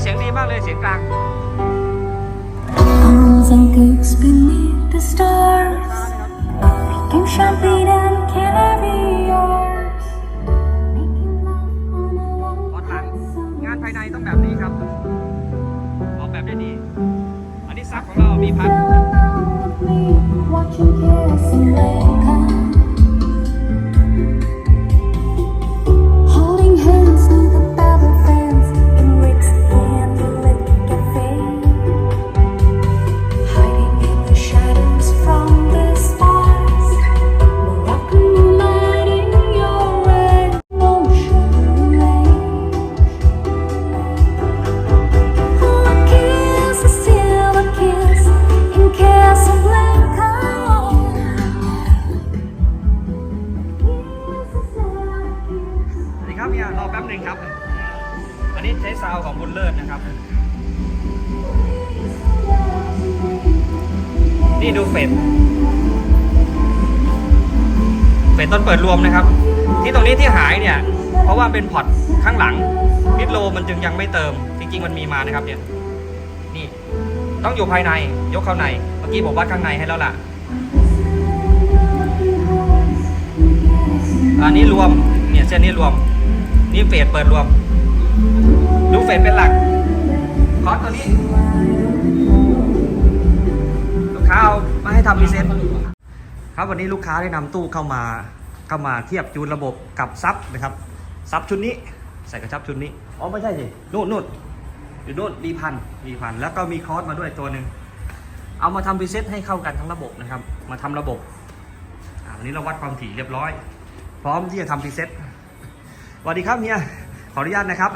เสียงดีมากเลยเสียงกลาง Arms and gigs beneath the stars Drinking champagne and caviars Making love on a ตอนหลัง long งานภายในต้องแบบนี้ครับ ออกแบบได้ดี อันนี้ซับของเรามีพัด เนี่ยรอแป๊บหนึ่งครับ อันนี้ใช้ซาวของบุญเลิศนะครับ นี่ดูเฟดเฟดต้นเปิดรวมนะครับ ที่ตรงนี้ที่หายเนี่ย เพราะว่าเป็นพอร์ตข้างหลังมิดโลมันจึงยังไม่เติม จริงๆมันมีมานะครับเนี่ยนี่ต้องอยู่ภายในยกเข้าใน เมื่อกี้ผมวัดข้างในให้แล้วล่ะอันนี้รวม เนี่ยเส้นนี้รวม นี่เฟดเปิดรวม ดูเฟดเป็นหลัก คอร์สตัวนี้ ลูกค้าเอามาให้ทำพรีเซนต์ครับวันนี้ลูกค้าได้นำตู้เข้ามาเข้ามาเทียบจูนระบบกับซับนะครับซับชุดนี้ ใส่กระชับชุดนี้ อ๋อไม่ใช่สินู่นนู่นอยู่นู่นดีพันดีพัน แล้วก็มีคอร์สมาด้วยตัวหนึ่งเอามาทำพรีเซตให้เข้ากันทั้งระบบนะครับ มาทำระบบอ่าวันนี้เราวัดความถี่เรียบร้อย พร้อมที่จะทำพรีเซต สวัสดีครับเฮียขออนุญาตนะครับ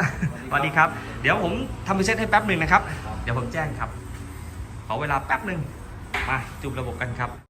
สวัสดีครับ เดี๋ยวผมทำรีเซตให้แป๊บหนึ่งนะครับ เดี๋ยวผมแจ้งครับ ขอเวลาแป๊บหนึ่งมาจุบระบบกันครับ